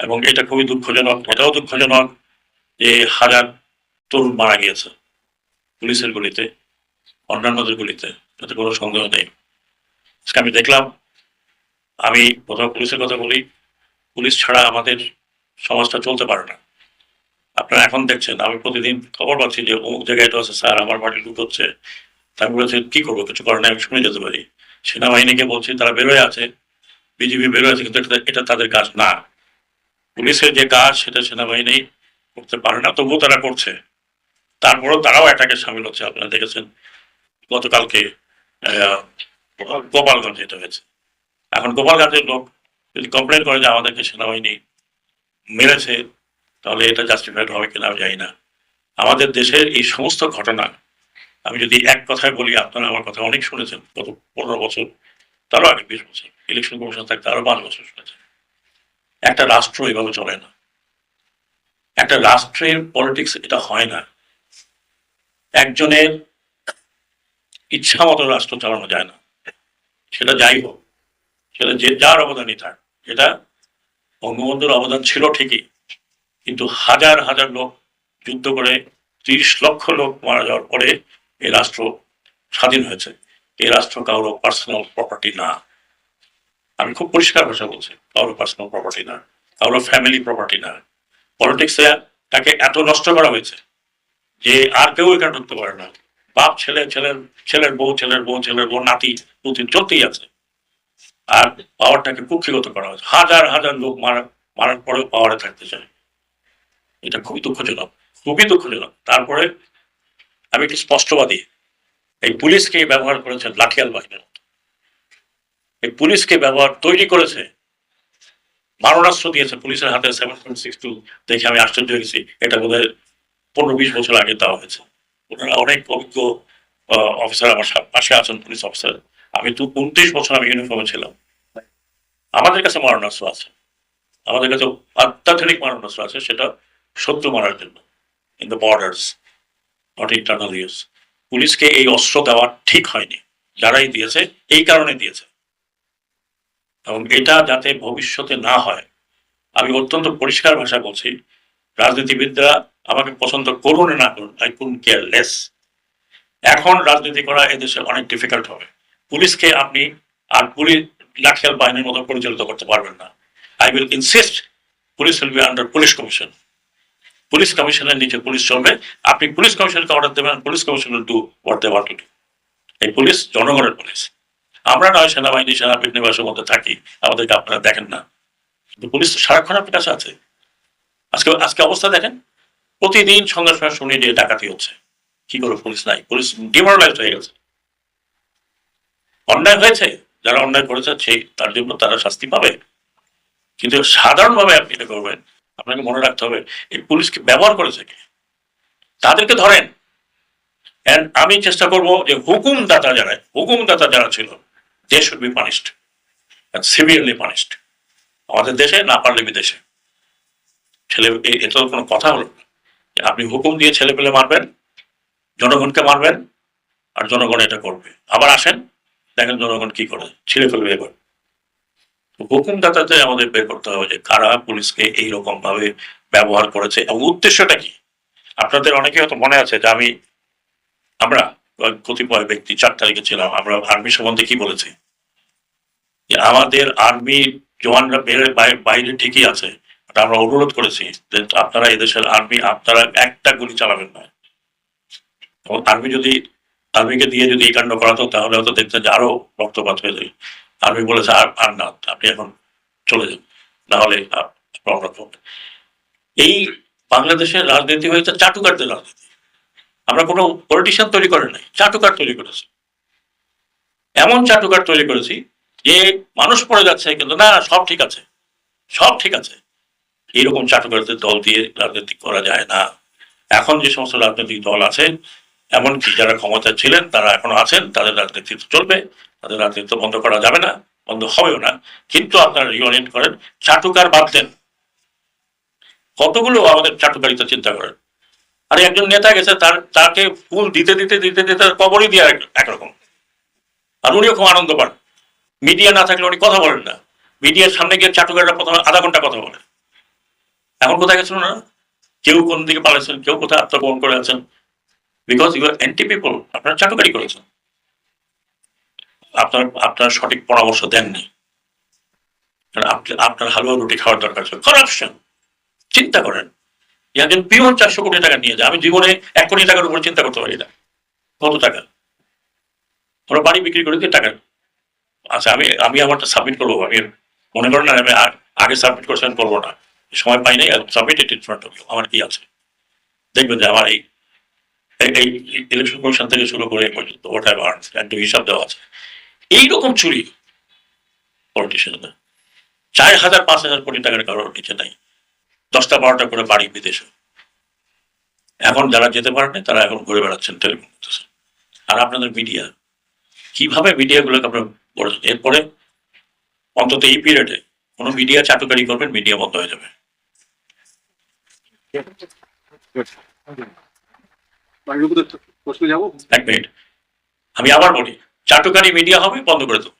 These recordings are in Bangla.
এবং এটা খুবই দুঃখজনক, এটাও দুঃখজনক যে হাজার তরুণ মারা গিয়েছে পুলিশের গুলিতে, অন্যান্যদের গুলিতে তাতে কোনো সন্দেহ নেই। আজকে আমি দেখলাম, আমি প্রথমে পুলিশের কথা বলি, পুলিশ ছাড়া আমাদের সমাজটা চলতে পারে না। আপনারা এখন দেখছেন, আমি প্রতিদিন খবর পাচ্ছি যে অমুক জায়গায় আছে, স্যার আমার বাড়ি লুট হচ্ছে তাই বলেছে, কি করব, কিছু করার আমি শুনে যেতে পারি। সেনাবাহিনীকে বলছি, তারা বেরোয় আছে বিজেপি বেরোয় আছে, কিন্তু এটা তাদের কাজ না। পুলিশের যে কাজ, সেটা সেনাবাহিনী করতে পারে না, তবুও তারা করছে। তারপরেও তারাও অ্যাটাকে সামিল হচ্ছে। আপনারা দেখেছেন, গতকালকে গোপালগঞ্জে এটা হয়েছে। এখন গোপালগঞ্জের লোক যদি কমপ্লেন করে যে আমাদেরকে সেনাবাহিনী মেরেছে, তাহলে এটা জাস্টিফাইড হবে কিনা আমি জানি না। আমাদের দেশের এই সমস্ত ঘটনা, আমি যদি এক কথায় বলি, আপনারা আমার কথা অনেক শুনেছেন, গত পনেরো বছর, তারও আগে বিশ বছর ইলেকশন কমিশন থাকতে আরও পাঁচ বছর শুনেছেন। একটা রাষ্ট্র এভাবে চলে না। একটা রাষ্ট্রের পলিটিক্স এটা হয় না। একজনের ইচ্ছা মতো রাষ্ট্র চালানো যায় না। সেটা যাই হোক, সেটা যে যার অবদানই থাক এটা বঙ্গবন্ধুর অবদান ছিল ঠিকই, কিন্তু হাজার হাজার লোক যুদ্ধ করে, তিরিশ লক্ষ লোক মারা যাওয়ার পরে এই রাষ্ট্র স্বাধীন হয়েছে। এই রাষ্ট্র কারও পার্সোনাল প্রপার্টি না। আমি খুব পরিষ্কার ভাষা বলছি, কারও পার্সোনাল প্রপার্টি না, কারও ফ্যামিলি প্রপার্টি না। পলিটিক্সে তাকে এত নষ্ট করা হয়েছে যে আর কেউ এখানে ঢুকতে পারে না। বাপ, ছেলে, ছেলের ছেলের বউ ছেলের বউ ছেলের বউ নাতি পুতিন চলতেই আছে। আর পাওয়ারটাকে কুক্ষিগত করা হয়েছে। হাজার হাজার লোক মারা, মারার পরেও পাওয়ারে থাকতে চায়। এটা খুবই দুঃখজনক খুবই দুঃখজনক। তারপরে আমি একটি স্পষ্টবাদী, এই পুলিশকে ব্যবহার করেছেন লাঠিয়াল বাহিনীর এই পুলিশকে ব্যবহার তৈরি করেছে। মারণাস্ত্র দিয়েছে পুলিশের হাতে সেভেন পয়েন্ট সিক্স টু দেখে আমি আশ্চর্য হয়ে গেছি। এটা বোধহয় পনেরো বিশ বছর আগে দেওয়া হয়েছে। ওনারা অনেক অভিজ্ঞ অফিসার আমার পাশে আছেন পুলিশ অফিসার আমি তো উনত্রিশ বছর আমি ইউনিফর্মে ছিলাম। আমাদের কাছে মারণাস্ত্র আছে। আমাদের কাছে অত্যাধুনিক মারণাস্ত্র আছে, সেটা শত্রু মারার জন্য। In the borders not internal use পুলিশকে এই অস্ত্র দেওয়া ঠিক হয়নি। যারাই দিয়েছে, এই কারণে দিয়েছে। এবং এটা যাতে ভবিষ্যতে না হয়। আমি অত্যন্ত পরিষ্কার ভাষা বলছি, রাজনীতিবিদরা আমাকে পছন্দ করুন না করুন, আই কুন কেয়ার লেস এখন রাজনীতি করা এদেশে অনেক ডিফিকাল্ট হবে। পুলিশকে আপনি আর পুলিশ লাঠিয়াল বাহিনীর মতো পরিচালিত করতে পারবেন না। I will insist police will be under police commission police কমিশনের নিচে পুলিশ চলবে। আপনি পুলিশ কমিশনকে অর্ডার দেবেন, police commission do what they want to do এই পুলিশ জনগণের পুলিশ। আমরা নয় সেনাবাহিনী সেনা বিনিবাসের মধ্যে থাকি, আমাদেরকে আপনারা দেখেন না। পুলিশ তো সারাক্ষণ আপনার কাছে আছে। আজকে আজকে অবস্থা দেখেন, প্রতিদিন সন্ধ্যার সময় শুনি যে ডাকাতি হচ্ছে। কি করে পুলিশ নাই? পুলিশ ডিমোরালাইজ হয়ে গেছে। অন্যায় হয়েছে, যারা অন্যায় করেছে, সেই, তার জন্য তারা শাস্তি পাবে। কিন্তু সাধারণভাবে আপনি এটা করবেন, আপনাকে মনে রাখতে হবে, এই পুলিশকে ব্যবহার করেছে কে? তাদেরকে ধরেন। আমি চেষ্টা করব যে হুকুমদাতা যারা হুকুমদাতা যারা ছিল they should be punished severely punished আমাদের দেশে না পারলে বিদেশে। ছেলে এটা কোনো কথা হলো না। আপনি হুকুম দিয়ে ছেলে পেলে মারবেন, জনগণকে মারবেন আর জনগণ এটা করবে। আবার আসেন, দেখেন জনগণ কি করে, ছিঁড়ে ফেলবে এবার। হুকুমদাতাতে আমাদের বের করতে হবে যে কারা পুলিশকে এইরকম ভাবে ব্যবহার করেছে। এবং উদ্দেশ্যটা কি? আপনাদের অনেকে হয়তো মনে আছে যে আমি, আমরা কতিপয় ব্যক্তি চার তারিখে ছিলাম আমরা আর্মি সম্বন্ধে কি বলেছি? যে আমাদের আর্মি জওয়ানরা বের বাইরে ঠিকই আছে আমরা অনুরোধ করেছি যে আপনারা এদেশের আর্মি, আপনারা একটা গুলি চালাবেন না। এবং আর্মি যদি, আর্মিকে দিয়ে যদি এই কাণ্ড করাতো, তাহলে হয়তো দেখতেন যে আরও রক্তপাত হয়ে যায়। আর্মি বলেছে, আর আর না, আপনি এখন চলে যান নাহলে এই বাংলাদেশের রাজনীতি হয়েছে চাটুকারদের রাজনীতি। আমরা কোনো পলিটিশিয়ান তৈরি করে নাই, চাটুকার তৈরি করেছি। এমন চাটুকার তৈরি করেছি যে মানুষ পড়ে যাচ্ছে কিন্তু না সব ঠিক আছে, সব ঠিক আছে। এইরকম চাটুকারদের দল দিয়ে রাজনীতি করা যায় না। এখন যে সমস্ত রাজনৈতিক দল আছে এমনকি যারা ক্ষমতায় ছিলেন, তারা এখনও আছেন, তাদের রাজনীতি চলবে, তাদের রাজনীতি বন্ধ করা যাবে না, বন্ধ হবেও না। কিন্তু আপনারা রিওরিয়েন্ট করেন, চাটুকার বাদ দেন। কতগুলো আমাদের চাটুকারিতা চিন্তা করেন? আরে একজন নেতা গেছে, তার, তাকে ফুল দিতে দিতে দিতে দিতে কবরই দিয়ে একরকম। আর উনিও খুব আনন্দ পান মিডিয়া না থাকলে উনি কথা বলেন না। মিডিয়ার সামনে গিয়ে চাটুকাররা প্রথমে আধা ঘণ্টা কথা বলে। এখন কোথায় গেছেন না কেউ কোন দিকে পালাইছেন? কেউ কোথায় আত্মগ্রহণ করে আছেন? Because you are anti people আপনারা চাটুকারি করেছেন। আপনার আপনার সঠিক পরামর্শ দেননি। আপনার হালুয়া রুটি খাওয়ার দরকার ছিল। করাপশন চিন্তা করেন। একজন পিওন চারশো কোটি টাকা নিয়ে যায়। আমি জীবনে এক কোটি টাকার উপর চিন্তা করতে পারি না। কত টাকা? ওরা বাড়ি বিক্রি করে দিয়ে টাকা আচ্ছা আমি আমি আমারটা সাবমিট করব আমি মনে করেন আমি আগে সাবমিট করছি আমি করব না। সময় পাই নাই সাবমিট ইট আমার কি আছে? দেখবেন যে আমার এই, এই- ইলেকশন কমিশন থেকে শুরু করে পর্যন্ত ওটা একটু হিসাব দেওয়া আছে। এইরকম চুরি পলিটিশিয়ানদের চার হাজার, পাঁচ হাজার কোটি টাকার কারোর নিচে নাই। দশটা বারোটা করে বাড়ি বিদেশে। এখন যারা যেতে পারেনি তারা এখন ঘুরে বেড়াচ্ছেন টেলিফোন করতেছেন আর আপনাদের মিডিয়া, কীভাবে মিডিয়াগুলোকে আপনারা বলেছেন এরপরে অন্তত এই পিরিয়ডে কোনো মিডিয়া চাটুকারি করবেন, মিডিয়া বন্ধ হয়ে যাবে। আমি আবার বলি, চাটুকারি মিডিয়া হবে, বন্ধ করে দেবো।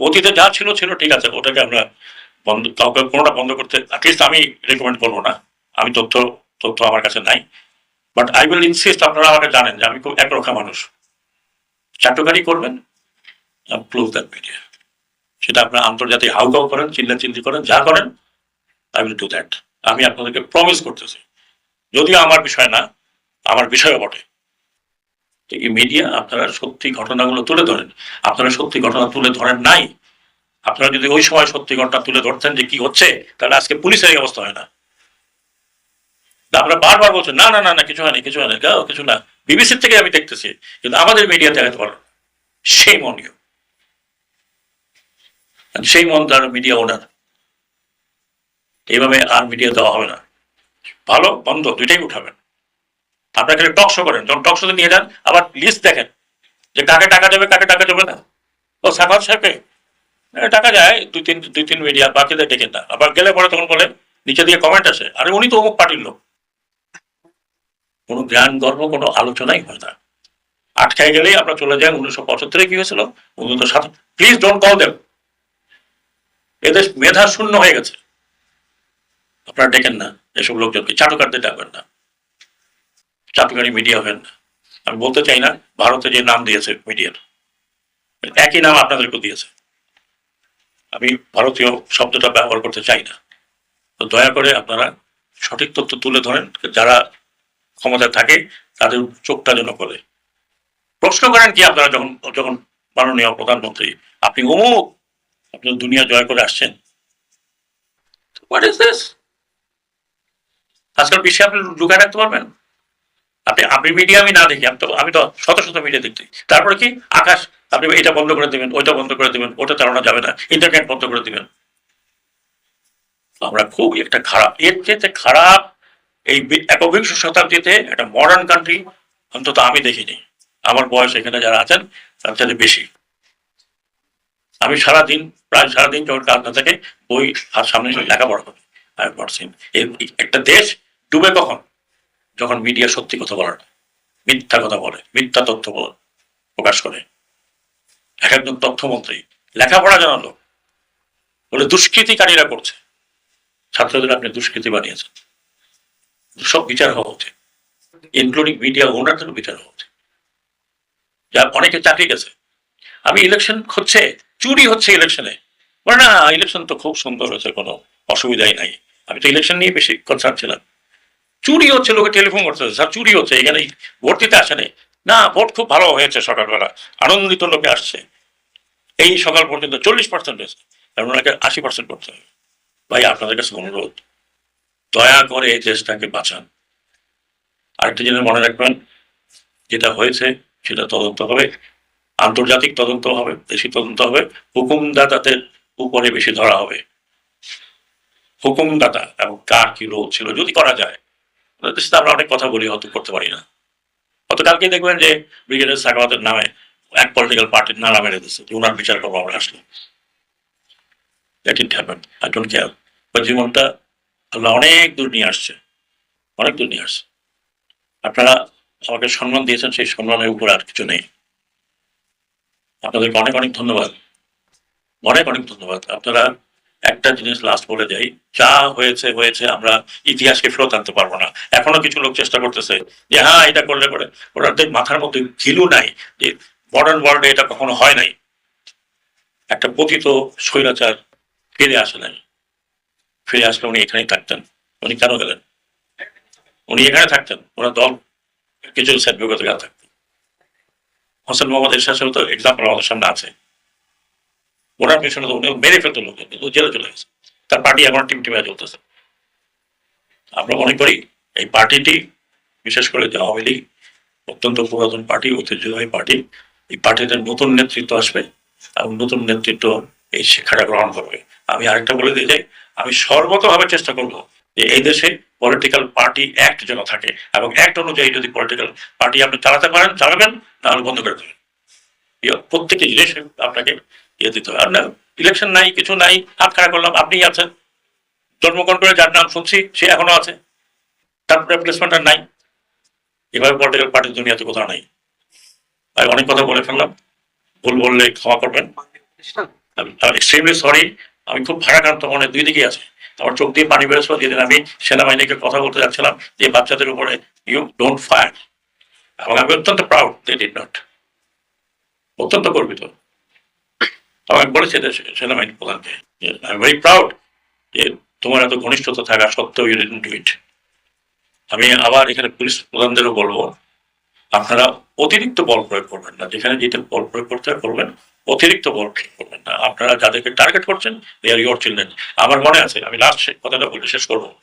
অতীতে যা ছিল ছিল, ঠিক আছে, ওটাকে আমরা বন্ধ, কাউকে কোনোটা বন্ধ করতে অ্যাটলিস্ট আমি রেকমেন্ড করব না। আমি তথ্য তথ্য আমার কাছে নাই। বাট আই উইল ইনসিস্ট আপনারা আমাকে জানেন যে আমি খুব একরক্ষা মানুষ। চাটুকারি করবেন প্রুভ দ্যাট মিডিয়া সেটা আপনার আন্তর্জাতিক হাউকাউ করেন চিল্লা চিল্লি করেন, যা করেন আই উইল ডু দ্যাট আমি আপনাদেরকে প্রমিস করতেছি। যদিও আমার বিষয় না, আমার বিষয়ও বটে। এই মিডিয়া আপনারা সত্যি ঘটনাগুলো তুলে ধরেন। আপনারা সত্যি ঘটনা তুলে ধরেন নাই আপনারা যদি ওই সময় সত্যি ঘটনা তুলে ধরতেন যে কি হচ্ছে, তাহলে আজকে পুলিশের অবস্থা হয় না। আপনারা বারবার বলছেন না না না না, কিছু হয়নি কিছু হয়নি কিছু না। বিবিসির থেকে আমি দেখতেছি, কিন্তু আমাদের মিডিয়া দেখাতে পারো সেই মনীয় সেই মন তার মিডিয়া ওনার এইভাবে আর মিডিয়া দেওয়া হবে না। ভালো, বন্ধ, দুইটাই উঠাবেন। আপনারা খালি টক শো করেন, যখন টক শোতে নিয়ে যান, আবার লিস্ট দেখেন, যে কাকে টাকা দেবে, কাকে টাকা দেবে না। ও সাফাত সাহেবকে টাকা যায়, দুই তিন দুই তিন মিডিয়া বাকিদের ডেকে না আবার গেলে পরে তখন বলে, নিচে দিয়ে কমেন্ট আসে, আরে উনি তো অমুক পার্টির লোক। কোনো জ্ঞান, গর্ব, কোনো আলোচনাই হয় না। আটকায় গেলেই আমরা চলে যাই উনিশশো পঁচাত্তরে কি হয়েছিল? উনিশশো সাত প্লিজ ডোন্ট কল দেম এদেশ মেধা শূন্য হয়ে গেছে। আপনারা ডেকেন না, এসব লোকজনকে। চাটুকারদের ডাকবেন না। চাটুকারি মিডিয়া হবেন না। আমি বলতে চাই না, ভারতে যে নাম দিয়েছে মিডিয়ার একই নাম আপনাদেরকেও দিয়েছে। আমি ভারতীয় শব্দটা ব্যবহার করতে চাই না। তো দয়া করে আপনারা সঠিক তথ্য তুলে ধরেন, যারা ক্ষমতায় থাকে, তাদের চোখটা যেন করে প্রশ্ন করেন কি আপনারা যখন যখন মাননীয় প্রধানমন্ত্রী, আপনি অমুক? আপনি দুনিয়া জয় করে আসছেন। আজকাল বিশ্বে আপনি লুকায় রাখতে পারবেন? আপনি আপনি মিডিয়া আমি না দেখি, আমি তো আমি তো শত শত মিডিয়া দেখছি তারপরে কি? আকাশ, আপনি এটা বন্ধ করে দিবেন, ওইটা বন্ধ করে দিবেন, ওটা চালানো যাবে না ইন্টারনেট বন্ধ করে দিবেন। আমরা খুব একটা খারাপ, এর চেয়ে খারাপ এই একবিংশ শতাব্দীতে একটা মডার্ন কান্ট্রি অন্তত আমি দেখিনি। আমার বয়স এখানে যারা আছেন, তার চাইতে বেশি। আমি সারাদিন, প্রায় সারাদিন যখন কাজ না থাকে, বই আর সামনে লেখাপড়া করি। নট সিন একটা দেশ ডুবে কখন? যখন মিডিয়া সত্যি কথা বলে মিথ্যা কথা বলে, মিথ্যা তথ্য বলে, প্রকাশ করে। এক একজন তথ্যমন্ত্রী, লেখাপড়া জানালো বলে দুষ্কৃতিকারীরা করছে। ছাত্রদের আপনি দুষ্কৃতি বানিয়েছেন। সব বিচার হওয়া উচিত। ইনক্লুডিং মিডিয়া ওনারদেরও বিচার হওয়া উচিত। যা অনেকে চাকরি গেছে। আমি ইলেকশন হচ্ছে, চুরি হচ্ছে ইলেকশনে বলে না ইলেকশন তো খুব সুন্দর হয়েছে, কোনো অসুবিধাই নাই। আমি তো ইলেকশন নিয়ে বেশি কনসার্ন ছিলাম। চুরি হচ্ছে, লোকে টেলিফোন করছে স্যার চুরি হচ্ছে, এখানে ভোট দিতে আসেনি। না, ভোট খুব ভালো হয়েছে সকালবেলা, আনন্দিত লোকে আসছে। এই সকাল পর্যন্ত চল্লিশ পার্সেন্ট হয়েছে কারণ ওনাকে আশি পার্সেন্ট করতে হবে। ভাই, আপনাদের কাছে অনুরোধ, দয়া করে এই দেশটাকে বাঁচান। আরেকটা জিনিস মনে রাখবেন, যেটা হয়েছে, সেটা তদন্ত হবে, আন্তর্জাতিক তদন্ত হবে, দেশি তদন্ত হবে, হুকুমদাতাদের উপরে বেশি ধরা হবে। হুকুমদাতা এবং কার কি রোল ছিল, যদি করা যায় দেশে আমরা অনেক কথা বলি, হয়তো করতে পারি না। গতকালকে দেখবেন যে ব্রিগেডিয়ার সাকাওয়াতের নামে এক পলিটিক্যাল পার্টির নাম মেরে দিচ্ছে যে ওনার বিচার করব আমরা আসলে। জীবনটা আল্লাহ অনেক দূর নিয়ে আসছে, অনেক দূর নিয়ে আসছে। আপনারা আমাকে সম্মান দিয়েছেন, সেই সম্মানের উপর আর কিছু নেই। আপনাদেরকে অনেক অনেক ধন্যবাদ, অনেক অনেক ধন্যবাদ। আপনারা একটা জিনিস লাস্ট বলে যাই, যা হয়েছে হয়েছে, আমরা ইতিহাসকে ফেরত আনতে পারব না। এখনও কিছু লোক চেষ্টা করতেছে যে হ্যাঁ এটা করলে পরে ওনাদের মাথার মধ্যে ঘিলু নাই যে মডার্ন ওয়ার্ল্ডে এটা কখনো হয় নাই। একটা পতিত স্বৈরাচার ফিরে আসে নাই। ফিরে আসলে উনি এখানেই থাকতেন। উনি কেন গেলেন? উনি এখানে থাকতেন। ওনার দল কিছু সেট বিগত থাকতেন। হোসেন মোহাম্মদ এরশাদের তো এক্সাম্পল আমাদের সামনে আছে। ওনার পেছনে উনি মেরে ফেলতো লোক কিন্তু জেলে চলে গেছে। তার পার্টি এখন টিম টিমে চলতেছে। আমরা মনে করি এই পার্টিটি, বিশেষ করে যে আওয়ামী লীগ, অত্যন্ত পুরাতন পার্টি, ঐতিহ্যবাহী পার্টি, এই পার্টিতে নতুন নেতৃত্ব আসবে এবং নতুন নেতৃত্ব এই শিক্ষাটা গ্রহণ করবে। আমি আরেকটা বলে দিয়ে যাই আমি সর্বতভাবে চেষ্টা করব যে এই দেশে পলিটিক্যাল পার্টি অ্যাক্ট যেন থাকে এবং অ্যাক্ট অনুযায়ী যদি পলিটিক্যাল পার্টি আপনি চালাতে পারেন, চালাবেন তাহলে বন্ধ করে দেবেন। প্রত্যেকটি জিনিস আপনাকে ইয়ে দিতে হবে আর ইলেকশন নাই, কিছু নাই, হাত খাড়া করলাম, আপনিই আছেন। জন্মগ্রহণ করে যার নাম শুনছি, সে এখনও আছে। তার আর নাই। এভাবে পলিটিক্যাল পার্টির দুনিয়াতে কোথাও নাই। আমি অনেক কথা বলে ফেললাম। ভুল বললে ক্ষমা করবেন। আমি এক্সট্রিমলি সরি আমি খুব ভারাক্রান্ত মনে, দুই দিকেই আছে। আমার চোখ দিয়ে পানি বেরোছিল যেদিন আমি সেনাবাহিনীকে কথা বলতে যাচ্ছিলাম যে বাচ্চাদের উপরে ইউ ডোন্ট ফায়ার এবং আমি অত্যন্ত প্রাউড দে ডিড নট অত্যন্ত গর্বিত। আমাকে বলেছে সে- সেনাবাহিনী প্রধানকে আই এম ভেরি প্রাউড যে তোমার এত ঘনিষ্ঠতা থাকা সত্ত্বেও ইউ ডিডন্ট ডু ইট আমি আবার এখানে পুলিশ প্রধানদেরও বলব, আপনারা অতিরিক্ত বল প্রয়োগ করবেন না। যেখানে যেটা বল প্রয়োগ করতে করবেন অতিরিক্ত বল প্রয়োগ করবেন না। আপনারা যাদেরকে টার্গেট করছেন দে আর ইয়োর চিলড্রেন আমার মনে আছে, আমি লাস্ট কথাটা বলে শেষ করব।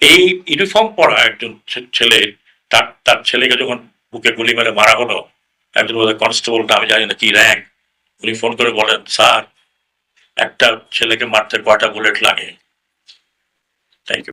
এই ইউনিফর্ম পরা একজন ছেলে, তার তার ছেলেকে যখন বুকে গুলি মেরে মারা হলো, একজন কনস্টেবলটা আমি জানি না কি র্যাঙ্ক উনি ফোন করে বলেন স্যার একটা ছেলেকে মারতে কয়টা বুলেট লাগে? Thank you